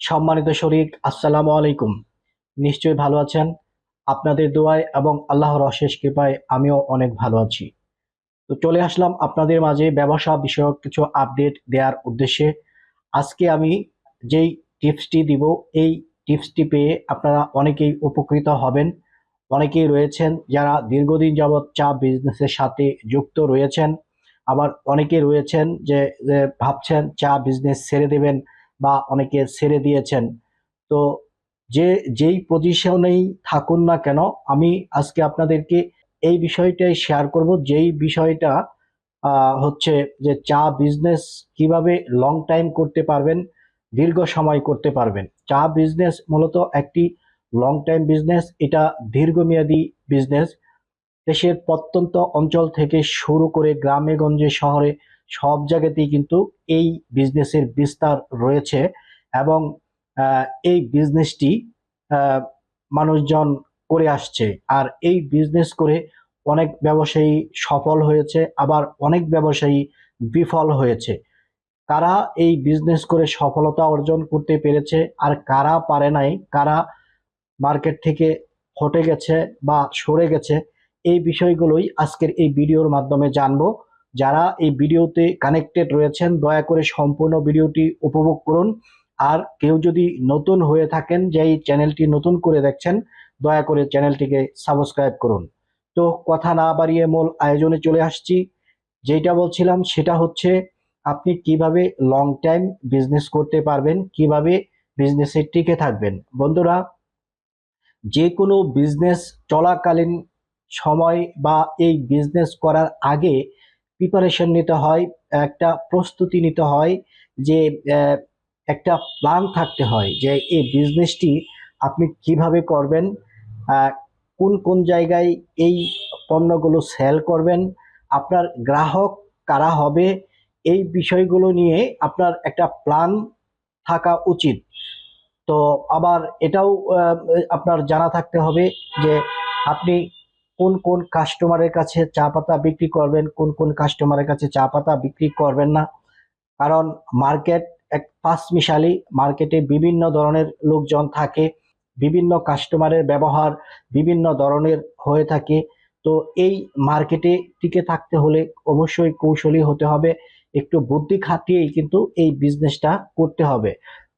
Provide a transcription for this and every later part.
সম্মানিত শরিক, আসসালামু আলাইকুম। নিশ্চয়ই ভালো আছেন? আপনাদের দোয়ায় এবং আল্লাহর অশেষ কৃপায় আমিও অনেক ভালো আছি। তো চলে আসলাম আপনাদের মাঝে ব্যবসা বিষয়ক কিছু আপডেট দেওয়ার উদ্দেশ্যে। আজকে আমি যেই টিপসটি দিব, এই টিপসটি পেয়ে আপনারা অনেকেই উপকৃত হবেন। অনেকেই রয়েছেন যারা দীর্ঘদিন যাবৎ চা বিজনেসের সাথে যুক্ত রয়েছেন। আবার অনেকে রয়েছেন যে ভাবছেন চা বিজনেস ছেড়ে দেবেন বা অনেকে ছেড়ে দিয়েছেন। তো যে, যেই পজিশনেই থাকুন না কেন, আমি আজকে আপনাদেরকে এই বিষয়টাই শেয়ার করব। যেই বিষয়টা হচ্ছে যে চা বিজনেস কীভাবে লং টাইম করতে পারবেন, দীর্ঘ সময় করতে পারবেন। চা বিজনেস মূলত একটি লং টাইম বিজনেস এটা দীর্ঘমেয়াদী বিজনেস দেশের প্রত্যন্ত অঞ্চল থেকে শুরু করে গ্রামে, গঞ্জে, শহরে সব জায়গাতেই কিন্তু এই বিজনেসের বিস্তার রয়েছে এবং এই বিজনেসটি মানুষজন করে আসছে। আর এই বিজনেস করে অনেক ব্যবসায়ী সফল হয়েছে, আবার অনেক ব্যবসায়ী বিফল হয়েছে। কারা এই বিজনেস করে সফলতা অর্জন করতে পেরেছে আর কারা পারে নাই, কারা মার্কেট থেকে হটে গেছে বা সরে গেছে, এই বিষয়গুলোই আজকের এই ভিডিওর মাধ্যমে জানব। যারা এই ভিডিওতে কানেক্টেড রয়েছেন, দয়া করে সম্পূর্ণ ভিডিওটি উপভোগ করুন। আর কেউ যদি নতুন হয়ে থাকেন, যে এই চ্যানেলটি নতুন করে দেখছেন, দয়া করে চ্যানেলটিকে সাবস্ক্রাইব করুন। তো কথা না বাড়িয়ে মূল আয়োজনে চলে আসছি। যেটা বলছিলাম, সেটা হচ্ছে আপনি কীভাবে লং টাইম বিজনেস করতে পারবেন, কীভাবে বিজনেসে টিকে থাকবেন। বন্ধুরা যে কোনো বিজনেস চলাকালীন সময় বা এই বিজনেস করার আগে প্রিপারেশন নিতে হয়, একটা প্রস্তুতি নিতে হয় যে একটা প্ল্যান থাকতে হয় যে, এই বিজনেসটি আপনি কীভাবে করবেন কোন কোন জায়গায় এই পণ্যগুলো সেল করবেন, আপনার গ্রাহক কারা হবে, এই বিষয়গুলো নিয়ে আপনার একটা প্ল্যান থাকা উচিত। তো আবার এটাও আপনার জানা থাকতে হবে যে, আপনি কোন কোন কাস্টমারের কাছে চা পাতা বিক্রি করবেন, কোন কোন কাস্টমারের কাছে চা পাতা বিক্রি করবেন না। কারণ মার্কেট এক পাঁচমিশালি মার্কেটে বিভিন্ন ধরনের লোকজন থাকে, বিভিন্ন কাস্টমারের ব্যবহার বিভিন্ন ধরনের হয়ে থাকে। তো এই মার্কেটে টিকে থাকতে হলে অবশ্যই কৌশলী হতে হবে, একটু বুদ্ধি খাটিয়েই কিন্তু এই বিজনেসটা করতে হবে।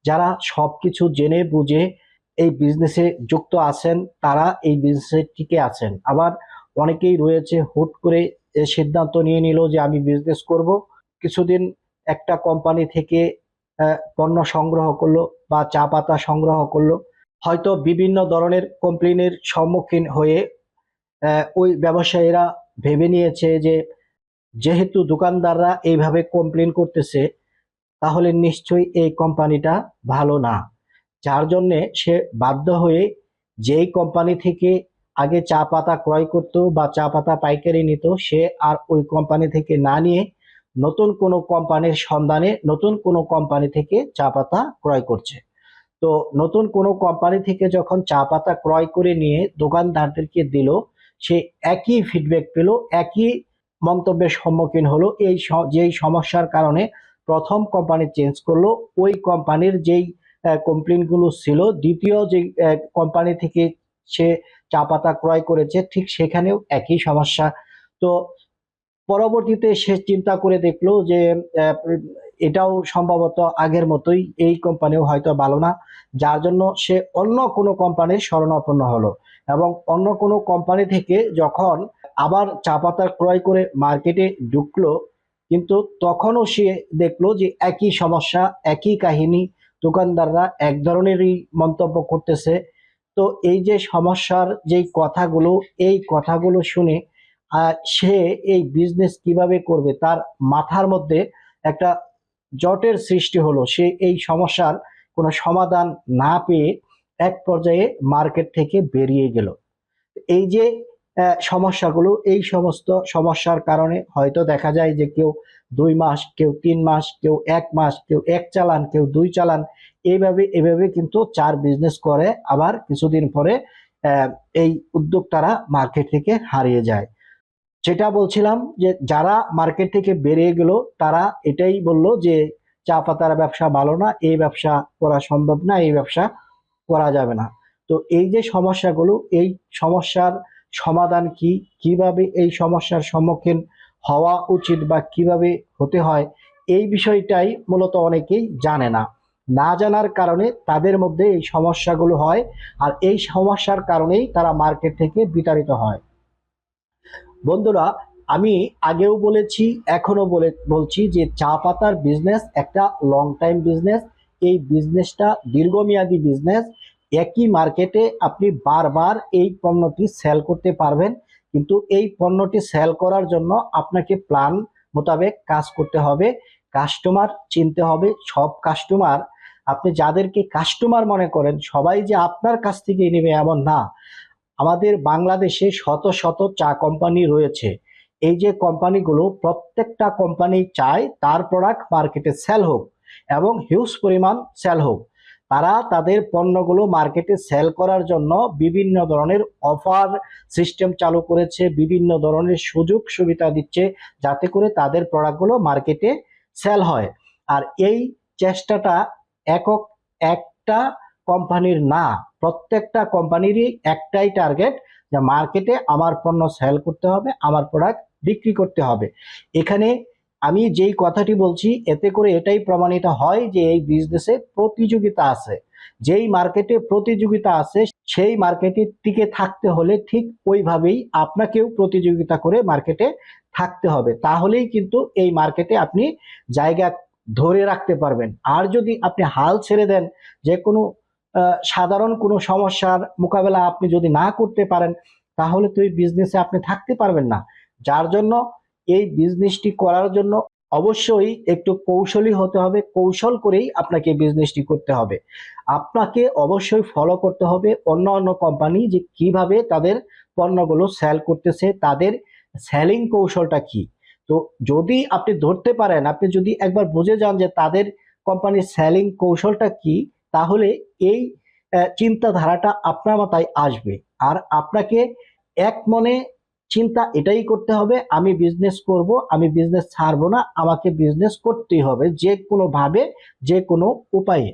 যারা সব কিছু জেনে বুঝে এই বিজনেসে যুক্ত আছেন, তারা এই বিজনেসে টিকে আছেন। আবার অনেকেই রয়েছে, হুট করে সিদ্ধান্ত নিয়ে নিল যে আমি বিজনেস করব। কিছুদিন একটা কোম্পানি থেকে পণ্য সংগ্রহ করল বা চা পাতা সংগ্রহ করল। হয়তো বিভিন্ন ধরনের কমপ্লেনের সম্মুখীন হয়ে ওই ব্যবসায়ীরা ভেবে নিয়েছে যে, যেহেতু দোকানদাররা এইভাবে কমপ্লেন করতেছে, তাহলে নিশ্চয়ই এই কোম্পানিটা ভালো না। যার জন্যে সে বাধ্য হয়ে যেই কোম্পানি থেকে আগে চা পাতা ক্রয় করতো বা চা পাতা পাইকারি নিত, সে আর ওই কোম্পানি থেকে না নিয়ে নতুন কোনো কোম্পানির সন্ধানে নতুন কোনো কোম্পানি থেকে চা পাতা ক্রয় করছে। তো নতুন কোনো কোম্পানি থেকে যখন চা পাতা ক্রয় করে নিয়ে দোকানদারদেরকে দিল, সে একই ফিডব্যাক পেল, একই মন্তব্যের সম্মুখীন হলো, এই যেই সমস্যার কারণে প্রথম কোম্পানি চেঞ্জ করল, ওই কোম্পানির যেই কমপ্লেনগুলো ছিল। দ্বিতীয় যে কোম্পানি থেকে সে চা পাতা ক্রয় করেছে, ঠিক সেখানেও একই সমস্যা। তো পরবর্তীতে সে চিন্তা করে দেখল যে এটাও সম্ভবত আগের মতোই এই কোম্পানিও হয়তো ভালো না। যার জন্য সে অন্য কোনো কোম্পানির শরণাপন্ন হলো এবং অন্য কোনো কোম্পানি থেকে যখন আবার চা পাতা ক্রয় করে মার্কেটে ঢুকলো, কিন্তু তখনও সে দেখল যে একই সমস্যা, একই কাহিনী দোকানদাররা এক ধরনেরই মন্তব্য করতেছে। তো এই যে সমস্যার যেই কথাগুলো, এই কথাগুলো শুনে সে এই বিজনেস কীভাবে করবে, তার মাথার মধ্যে একটা জটের সৃষ্টি হলো। সে এই সমস্যার কোনো সমাধান না পেয়ে এক পর্যায়ে মার্কেট থেকে বেরিয়ে গেল। এই যে সমস্যাগুলো, এই সমস্ত সমস্যার কারণে হয়তো দেখা যায় যে কেউ দুই মাস, কেউ তিন মাস, কেউ এক মাস, কেউ এক চালান, কেউ দুই চালান, এইভাবে, এভাবে কিন্তু চার বিজনেস করে। আবার কিছুদিন পরে এই উদ্যোক্তারা মার্কেট থেকে হারিয়ে যায়। যেটা বলছিলাম যে যারা মার্কেট থেকে বেরিয়ে গেল, তারা এটাই বলল যে চা পাতার ব্যবসা ভালো না, এই ব্যবসা করা সম্ভব না, এই ব্যবসা করা যাবে না। তো এই যে সমস্যাগুলো, এই সমস্যার সমাধান কি? কীভাবে এই সমস্যার সম্মুখীন হওয়া উচিত বা কীভাবে হতে হয়? এই বিষয়টাই মূলত অনেকেই জানে না। না জানার কারণে তাদের মধ্যে এই সমস্যাগুলো হয় আর এই সমস্যার কারণেই তারা মার্কেট থেকে বিতাড়িত হয়। বন্ধুরা, আমি আগেও বলেছি এখনও বলে, বলছি যে চা পাতার বিজনেস একটা লং টাইম বিজনেস এই বিজনেসটা দীর্ঘমেয়াদী বিজনেস একই মার্কেটে আপনি বারবার এই পণ্যটি সেল করতে পারবেন। কিন্তু এই পণ্যটি সেল করার জন্য আপনাকে প্ল্যান মোতাবেক কাজ করতে হবে। কাস্টমার চিনতে হবে। সব কাস্টমার আপনি যাদেরকে কাস্টমার মনে করেন, সবাই যে আপনার কাছ থেকে নেবে এমন না। আমাদের বাংলাদেশে শত শত চা কোম্পানি রয়েছে। এই যে কোম্পানিগুলো প্রত্যেকটা কোম্পানি চায়, তার প্রোডাক্ট মার্কেটে সেল হোক এবং হিউজ পরিমাণ সেল হোক। তারা তাদের পণ্যগুলো মার্কেটে সেল করার জন্য বিভিন্ন ধরনের অফার সিস্টেম চালু করেছে, বিভিন্ন ধরনের সুযোগ সুবিধা দিচ্ছে যাতে করে তাদের প্রোডাক্টগুলো মার্কেটে সেল হয়। আর এই চেষ্টাটা একক একটা কোম্পানির না, প্রত্যেকটা কোম্পানিরই একটাই টার্গেট যে মার্কেটে আমার পণ্য সেল করতে হবে, আমার প্রোডাক্ট বিক্রি করতে হবে। এখানে আমি যেই কথাটি বলছি, এতে করে এটাই প্রমাণিত হয় যে এই বিজনেসে প্রতিযোগিতা আছে। যেই মার্কেটে প্রতিযোগিতা আছে, সেই মার্কেটে টিকে থাকতে হলে ঠিক ওইভাবেই আপনাকেও প্রতিযোগিতা করে মার্কেটে থাকতে হবে। তাহলেই কিন্তু এই মার্কেটে আপনি জায়গা ধরে রাখতে পারবেন। আর যদি আপনি হাল ছেড়ে দেন, যে কোনো সাধারণ কোনো সমস্যার মোকাবেলা আপনি যদি না করতে পারেন, তাহলে তো এই বিজনেসে আপনি থাকতে পারবেন না। যার জন্য এই বিজনেসটি করার জন্য অবশ্যই একটু কৌশলী হতে হবে, কৌশল করেই আপনাকে বিজনেসটি করতে হবে। আপনাকে অবশ্যই ফলো করতে হবে অন্য অন্য কোম্পানি যে কীভাবে তাদের পণ্যগুলো সেল করতেছে, তাদের সেলিং কৌশলটা কি। তো যদি আপনি ধরতে পারেন, আপনি যদি একবার বুঝে যান যে তাদের কোম্পানির সেলিং কৌশলটা কি, তাহলে এই চিন্তাধারাটা আপনার মাথায় আসবে। আর আপনাকে এক মনে চিন্তা এটাই করতে হবে, আমি বিজনেস করব, আমি বিজনেস ছাড়বো না, আমাকে বিজনেস করতেই হবে যে কোনো ভাবে, যে কোনো উপায়ে।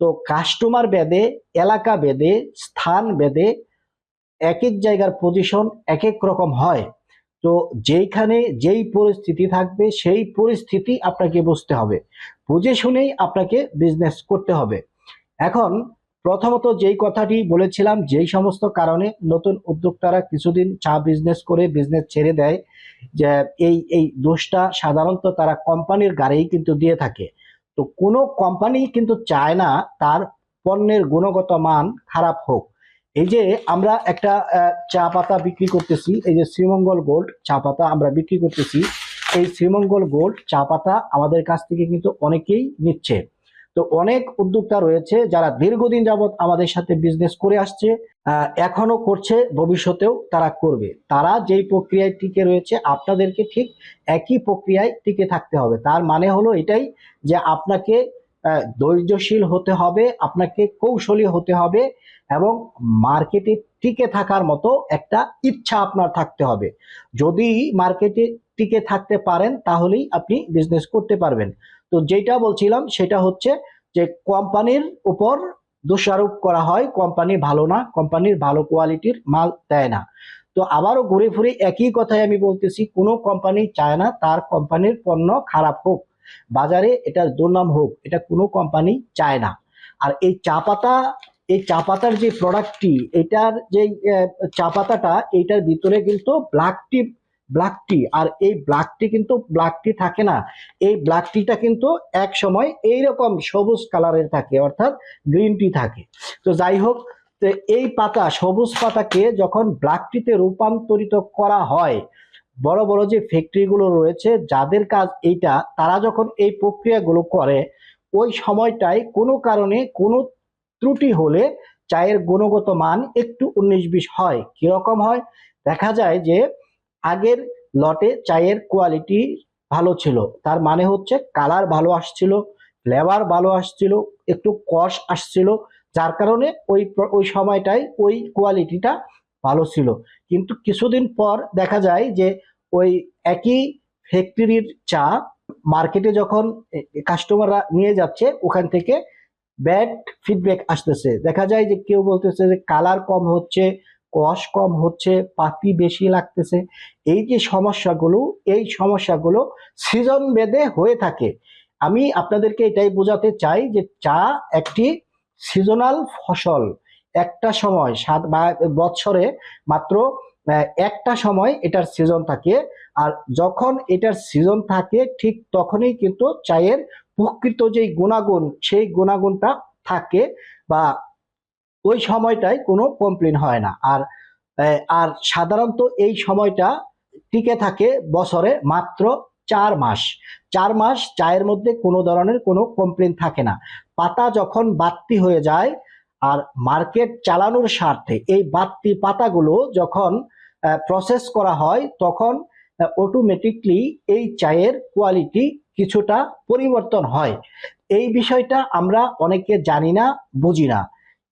তো কাস্টমার বেদে, এলাকা বেদে, স্থান বেদে, এক এক জায়গার পজিশন এক এক রকম হয়। তো যেইখানে যেই পরিস্থিতি থাকবে, সেই পরিস্থিতি আপনাকে বুঝতে হবে। বুঝে শুনেই আপনাকে বিজনেস করতে হবে। এখন প্রথমত যেই কথাটি বলেছিলাম, যেই সমস্ত কারণে নতুন উদ্যোক্তারা কিছুদিন চা বিজনেস করে বিজনেস ছেড়ে দেয়, যে এই এই দোষটা সাধারণত তারা কোম্পানির গাড়েই কিন্তু দিয়ে থাকে। তো কোনো কোম্পানি কিন্তু চায় না তার পণ্যের গুণগত মান খারাপ হোক। এই যে আমরা একটা চা পাতা বিক্রি করতেছি, এই যে শ্রীমঙ্গল গোল্ড চা পাতা আমরা বিক্রি করতেছি, এই শ্রীমঙ্গল গোল্ড চা পাতা আমাদের কাছ থেকে কিন্তু অনেকেই নিচ্ছে। তো অনেক উদ্যোক্তা রয়েছে যারা দীর্ঘদিন যাবৎ আমাদের সাথে বিজনেস করে আসছে এখনও করছে, ভবিষ্যতেও তারা করবে। তারা যেই প্রক্রিয়ায় টিকে রয়েছে, আপনাদেরকে ঠিক একই প্রক্রিয়ায় টিকে থাকতে হবে। তার মানে হলো এটাই যে আপনাকে ধৈর্যশীল হতে হবে, আপনাকে কৌশলী হতে হবে এবং মার্কেটে টিকে থাকার মতো একটা ইচ্ছা আপনার থাকতে হবে। যদি মার্কেটে টিকে থাকতে পারেন, তাহলেই আপনি বিজনেস করতে পারবেন। তো যেটা বলছিলাম, সেটা হচ্ছে যে কোম্পানির উপর দোষারোপ করা হয়, কোম্পানি ভালো না, কোম্পানির ভালো কোয়ালিটির মাল দেয় না। তো আবারও ঘুরে ফিরে একই কথাই আমি বলতেছি, কোনো কোম্পানি চায় না, তার কোম্পানির পণ্য খারাপ হোক, বাজারে এটার দুর্নাম হোক, এটা কোনো কোম্পানি চায় না। আর এই চা পাতা, এই চা পাতার যে প্রোডাক্টটি এটার যে চা পাতাটা এইটার ভিতরে কিন্তু ব্ল্যাক টি ব্ল্যাক টি আর এই ব্ল্যাক টি কিন্তু ব্ল্যাক টি থাকে না। এই ব্ল্যাক টিটা কিন্তু এক সময় এইরকম সবুজ কালারের থাকে, অর্থাৎ গ্রিন টি থাকে। তো যাই হোক, তো এই পাতা, সবুজ পাতাকে যখন ব্ল্যাক টিতে রূপান্তরিত করা হয়, বড় বড় যে ফ্যাক্টরিগুলো রয়েছে, যাদের কাজ এইটা, তারা যখন এই প্রক্রিয়াগুলো করে, ওই সময়টায় কোনো কারণে কোনো ত্রুটি হলে চায়ের গুণগত মান একটু উনিশ বিশ হয়। কীরকম হয়? দেখা যায় যে আগের লটে চায়ের কোয়ালিটি ভালো ছিল। তার মানে হচ্ছে কালার ভালো আসছিল ফ্লেভার ভালো আসছিল, একটু কষ আসছিল, যার কারণে ওই ওই সময়টায় ওই কোয়ালিটিটা ভালো ছিল। কিন্তু কিছুদিন পর দেখা যায় যে ওই একই ফ্যাক্টরির চা মার্কেটে যখন কাস্টমাররা নিয়ে যাচ্ছে, ওখান থেকে ব্যাড ফিডব্যাক আসতেছে। দেখা যায় যে কেউ বলতেছে যে কালার কম হচ্ছে কস কম হচ্ছে, পাতি বেশি লাগতেছে। এই যে সমস্যাগুলো, এই সমস্যাগুলো সিজন বেদে হয়ে থাকে। আমি আপনাদেরকে এটাই বোঝাতে চাই যে চা একটি সিজনাল ফসল। একটা সময়, সাত বছরে মাত্র একটা সময় এটার সিজন থাকে। আর যখন এটার সিজন থাকে, ঠিক তখনই কিন্তু চায়ের প্রকৃত যেই গুণাগুণ, সেই গুণাগুণটা থাকে বা ওই সময়টায় কোনো কমপ্লেন হয় না। আর আর সাধারণত এই সময়টা টিকে থাকে বছরে মাত্র চার মাস। চার মাস চায়ের মধ্যে কোনো ধরনের কোনো কমপ্লেন থাকে না। পাতা যখন বাড়তি হয়ে যায় আর মার্কেট চালানোর স্বার্থে এই বাড়তি পাতাগুলো যখন প্রসেস করা হয় তখন অটোমেটিকলি এই চায়ের কোয়ালিটি কিছুটা পরিবর্তন হয়। এই বিষয়টা আমরা অনেকে জানি না, বুঝি না।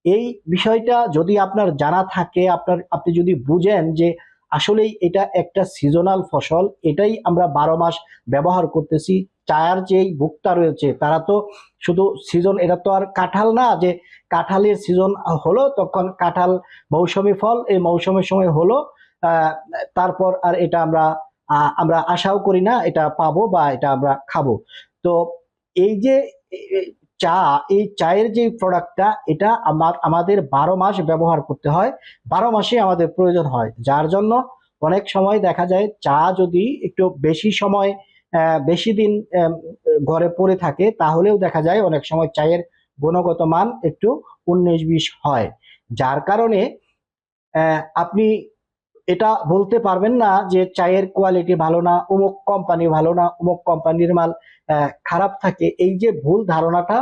এই বিষয়টা যদি আপনার জানা থাকে, আপনার, আপনি যদি বুঝেন যে আসলেই এটা একটা সিজনাল ফসল, এটাই আমরা বারো মাস ব্যবহার করতেছি, চায়ের যেই ভোক্তা রয়েছে, তারা তো শুধু সিজন এটা তো আর কাঁঠাল না, যে কাঁঠালের সিজন হলো, তখন কাঁঠাল মৌসুমি ফল, এই মৌসুমের সময় হলো তারপর আর এটা আমরা আমরা আশাও করি না, এটা পাবো বা এটা আমরা খাব। তো এই যে চা, এই চায়ের যে প্রোডাক্টটা এটা আমার আমাদের বারো মাস ব্যবহার করতে হয়। বারো মাসে আমাদের প্রয়োজন হয়। যার জন্য অনেক সময় দেখা যায় চা যদি একটু বেশি সময় বেশি দিন ঘরে পড়ে থাকে, তাহলেও দেখা যায় অনেক সময় চায়ের গুণগত মান একটু উনিশ বিশ হয়। যার কারণে আপনি এটা বলতে পারবেন না যে চায়ের কোয়ালিটি ভালো না, অমুক কোম্পানি ভালো না, অমুক কোম্পানির মাল খারাপ থাকে। এই যে ভুল ধারণাটা,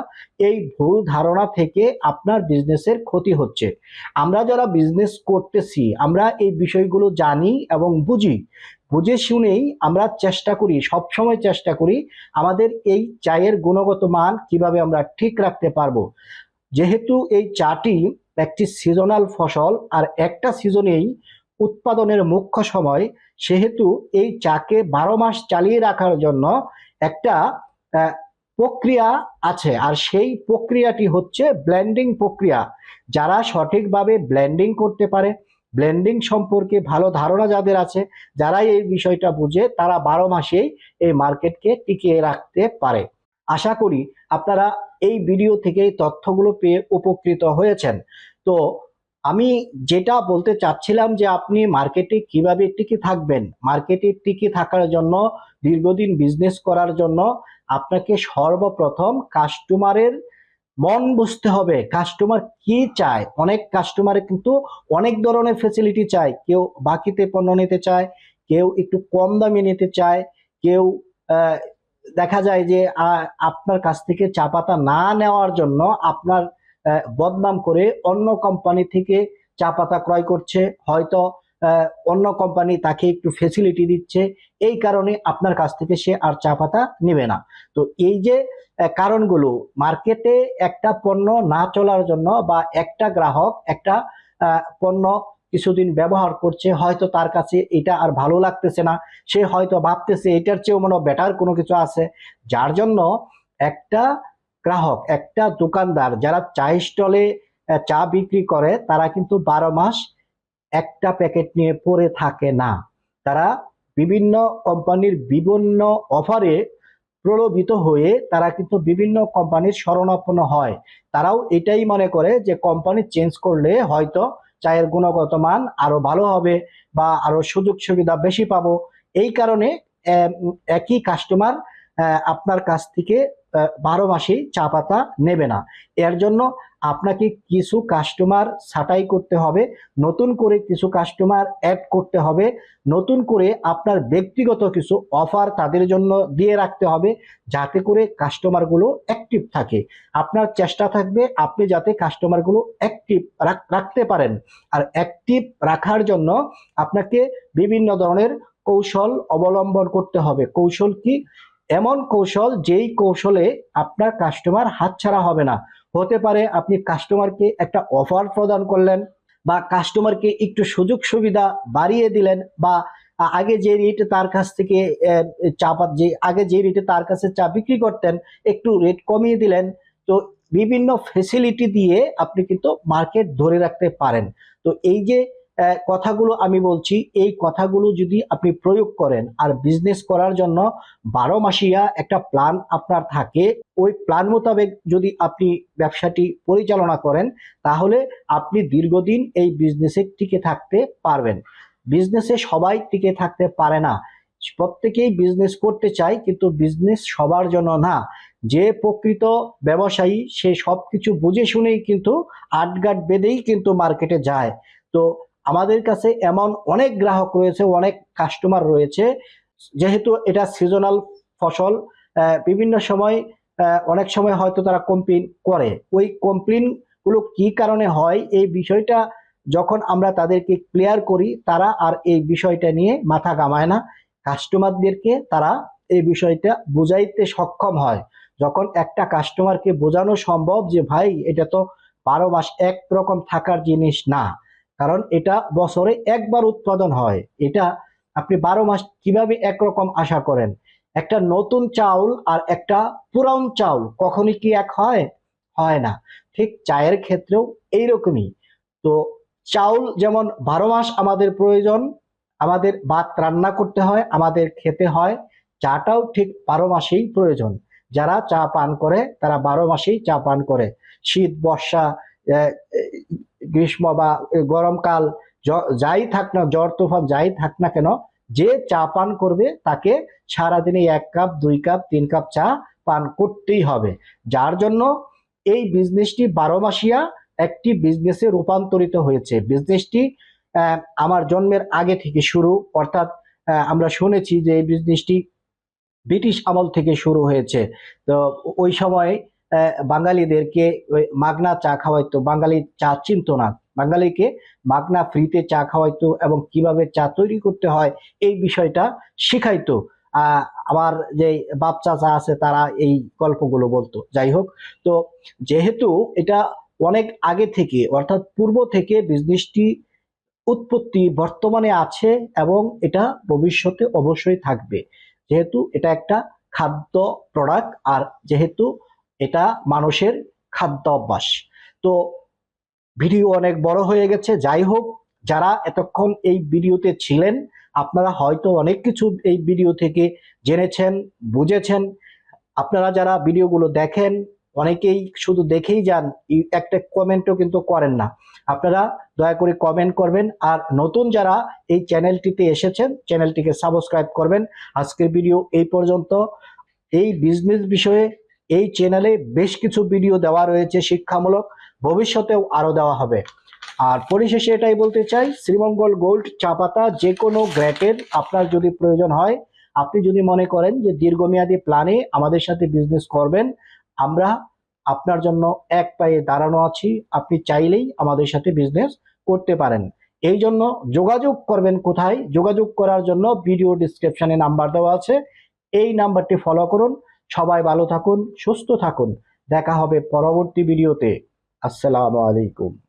এই ভুল ধারণা থেকে আপনার বিজনেসের ক্ষতি হচ্ছে। আমরা যারা বিজনেস করতেছি, আমরা এই বিষয়গুলো জানি এবং বুঝি। বুঝে শুনেই আমরা চেষ্টা করি, সবসময় চেষ্টা করি আমাদের এই চায়ের গুণগত মান কীভাবে আমরা ঠিক রাখতে পারব। যেহেতু এই চাটি একটি সিজনাল ফসল, আর একটা সিজনেই উৎপাদনের মুখ্য সময়, সেহেতু এই চাকে বারো মাস চালিয়ে রাখার জন্য একটা প্রক্রিয়া আছে। আর সেই প্রক্রিয়াটি হচ্ছে ব্লেন্ডিং প্রক্রিয়া। যারা সঠিকভাবে ব্লেন্ডিং করতে পারে ব্লেন্ডিং সম্পর্কে ভালো ধারণা যাদের আছে যারা এই বিষয়টা বুঝে, তারা বারো মাসেই এই মার্কেটকে টিকিয়ে রাখতে পারে। আশা করি আপনারা এই ভিডিও থেকে তথ্যগুলো পেয়ে উপকৃত হয়েছেন। তো আমি যেটা বলতে চাচ্ছিলাম যে আপনি মার্কেটে কীভাবে টিকে থাকবেন? মার্কেটে টিকে থাকার জন্য, দীর্ঘদিন বিজনেস করার জন্য আপনাকে সর্বপ্রথম কাস্টমারের মন বুঝতে হবে। কাস্টমার কি চায়? অনেক কাস্টমারে কিন্তু অনেক ধরনের ফেসিলিটি চায়। কেউ বাকিতে পণ্য নিতে চায়, কেউ একটু কম দামে নিতে চায়, কেউ দেখা যায় যে আপনার কাছ থেকে চা পাতা না নেওয়ার জন্য আপনার বদনাম করে অন্য কোম্পানি থেকে চা পাতা ক্রয় করছে। হয়তো অন্য কোম্পানি তাকে একটু ফেসিলিটি দিচ্ছে। এই কারণে আপনার কাছ থেকে সে আর চা পাতা নেবে না। তো এই যে কারণগুলো মার্কেটে একটা পণ্য না চলার জন্য বা একটা গ্রাহক একটা পণ্য কিছুদিন ব্যবহার করছে, হয়তো তার কাছে এটা আর ভালো লাগতেছে না। সে হয়তো ভাবতেছে, এটার চেয়েও মনে বেটার কোনো কিছু আছে। যার জন্য একটা গ্রাহক, একটা দোকানদার যারা চা স্টলে চা বিক্রি করে, তারা কিন্তু বারো মাস একটা প্যাকেট নিয়ে পড়ে থাকে না। তারা বিভিন্ন কোম্পানির বিভিন্ন অফারে প্রলোভিত হয়ে তারা কিন্তু বিভিন্ন কোম্পানির শরণাপন্ন হয়। তারাও এটাই মনে করে যে কোম্পানি চেঞ্জ করলে হয়তো চায়ের গুণগত মান আরও ভালো হবে বা আরও সুযোগ সুবিধা বেশি পাবো। এই কারণে একই কাস্টমার আপনার কাছ থেকে বারো মাসেই চা পাতা নেবে না। এর জন্য আপনাকে কিছু কাস্টমার ছাঁটাই করতে হবে, নতুন করে কিছু কাস্টমার অ্যাড করতে হবে, নতুন করে আপনার ব্যক্তিগত কিছু অফার তাদের জন্য দিয়ে রাখতে হবে, যাতে করে কাস্টমারগুলো অ্যাক্টিভ থাকে। আপনার চেষ্টা থাকবে আপনি যাতে কাস্টমারগুলো অ্যাক্টিভ রাখতে পারেন। আর অ্যাক্টিভ রাখার জন্য আপনাকে বিভিন্ন ধরনের কৌশল অবলম্বন করতে হবে। কৌশল কি? এমন কৌশল যেই কৌশলে আপনার কাস্টমার হাতছাড়া হবে না। হতে পারে আপনি কাস্টমারকে একটা অফার প্রদান করলেন বা কাস্টমারকে একটু সুযোগ সুবিধা বাড়িয়ে দিলেন বা আগে যে রেটে তার কাছ থেকে চা যে, আগে যে রেটে তার কাছে চা বিক্রি করতেন, একটু রেট কমিয়ে দিলেন, তো বিভিন্ন ফেসিলিটি দিয়ে আপনি কিন্তু মার্কেট ধরে রাখতে পারেন। তো এই যে কথাগুলো আমি বলছি, এই কথাগুলো যদি আপনি প্রয়োগ করেন আর বিজনেস করার জন্য বারো মাসিয়া একটা প্ল্যান আপনার থাকে, ওই প্ল্যান মোতাবেক যদি আপনি ব্যবসাটি পরিচালনা করেন, তাহলে আপনি দীর্ঘদিন এই বিজনেসে টিকে থাকতে পারবেন। বিজনেসে সবাই টিকে থাকতে পারে না। প্রত্যেকেই বিজনেস করতে চায়, কিন্তু বিজনেস সবার জন্য না। যে প্রকৃত ব্যবসায়ী, সে সবকিছু বুঝে শুনেই কিন্তু আটগাট বেঁধেই কিন্তু মার্কেটে যায়। তো আমাদের কাছে এমন অনেক গ্রাহক রয়েছে, অনেক কাস্টমার রয়েছে, যেহেতু এটা সিজনাল ফসল বিভিন্ন সময় অনেক সময় হয়তো তারা কমপ্লেন করে। ওই কমপ্লেনগুলো কি কারণে হয়, এই বিষয়টা যখন আমরা তাদেরকে ক্লিয়ার করি, তারা আর এই বিষয়টা নিয়ে মাথা ঘামায় না। কাস্টমারদেরকে তারা এই বিষয়টা বুঝাইতে সক্ষম হয়। যখন একটা কাস্টমারকে বোঝানো সম্ভব যে, ভাই, এটা তো বারো মাস এক রকম থাকার জিনিস না। কারণ এটা বছরে একবার উৎপাদন হয়। এটা আপনি বারো মাস কীভাবে একরকম আশা করেন? একটা নতুন চাউল আর একটা পুরান চাউল কখনই কি এক হয়? হয় না। ঠিক চায়ের ক্ষেত্রেও এইরকমই। তো চাউল যেমন বারো মাস আমাদের প্রয়োজন, আমাদের ভাত রান্না করতে হয়, আমাদের খেতে হয়, চাটাও ঠিক বারো মাসেই প্রয়োজন। যারা চা পান করে, তারা বারো মাসেই চা পান করে। শীত, বর্ষা গ্রীষ্ম বা গরমকাল যাই থাক না, জ্বর তুফান যাই থাক না কেন, যে চা পান করবে তাকে সারাদিনে এক কাপ, দুই কাপ, তিন কাপ চা পান করতেই হবে। যার জন্য এই বিজনেসটি বারো মাসিয়া একটি বিজনেসে রূপান্তরিত হয়েছে। বিজনেসটি আমার জন্মের আগে থেকে শুরু, অর্থাৎ আমরা শুনেছি যে এই বিজনেসটি ব্রিটিশ আমল থেকে শুরু হয়েছে। তো ওই সময় বাঙালিদেরকে ওই মাগনা চা খাওয়াইতো। বাঙালি চা চিনত না। বাঙালিকে মাগনা ফ্রিতে চা খাওয়াইতো এবং কীভাবে চা তৈরি করতে হয় এই বিষয়টা শিখাইতো। আমার যে বাপ চাচা আছে তারা এই গল্পগুলো বলতো। যাই হোক, তো যেহেতু এটা অনেক আগে থেকে, অর্থাৎ পূর্ব থেকে বিজনেসটি উৎপত্তি বর্তমানে আছে এবং এটা ভবিষ্যতে অবশ্যই থাকবে। যেহেতু এটা একটা খাদ্য প্রোডাক্ট আর যেহেতু এটা মানুষের খাদ্য অভ্যাস। তো ভিডিও অনেক বড় হয়ে গেছে, যাই হোক, যারা এতক্ষণ এই ভিডিওতে ছিলেন, আপনারা হয়তো অনেক কিছু এই ভিডিও থেকে জেনেছেন, বুঝেছেন। আপনারা যারা ভিডিওগুলো দেখেন, অনেকেই শুধু দেখেই যান একটা কমেন্টও কিন্তু করেন না। আপনারা দয়া করে কমেন্ট করবেন, আর নতুন যারা এই চ্যানেলটিতে এসেছেন চ্যানেলটিকে সাবস্ক্রাইব করবেন। আজকের ভিডিও এই পর্যন্ত। এই বিজনেস বিষয়ে এই চ্যানেলে বেশ কিছু ভিডিও দেওয়া রয়েছে শিক্ষামূলক, ভবিষ্যতেও আরও দেওয়া হবে। আর পরিশেষে এটাই বলতে চাই, শ্রীমঙ্গল গোল্ড চা পাতা যে কোনো গ্র্যাটের আপনার যদি প্রয়োজন হয়, আপনি যদি মনে করেন যে দীর্ঘমেয়াদী প্ল্যানে আমাদের সাথে বিজনেস করবেন, আমরা আপনার জন্য এক পায়ে দাঁড়ানো আছি, আপনি চাইলেই আমাদের সাথে বিজনেস করতে পারেন। এই জন্য যোগাযোগ করবেন কোথায়? যোগাযোগ করার জন্য ভিডিও ডিসক্রিপশনে নাম্বার দেওয়া আছে। এই নাম্বারটি ফলো করুন। সবাই ভালো থাকুন সুস্থ থাকুন। দেখা হবে পরবর্তী ভিডিওতে। আসসালামু আলাইকুম।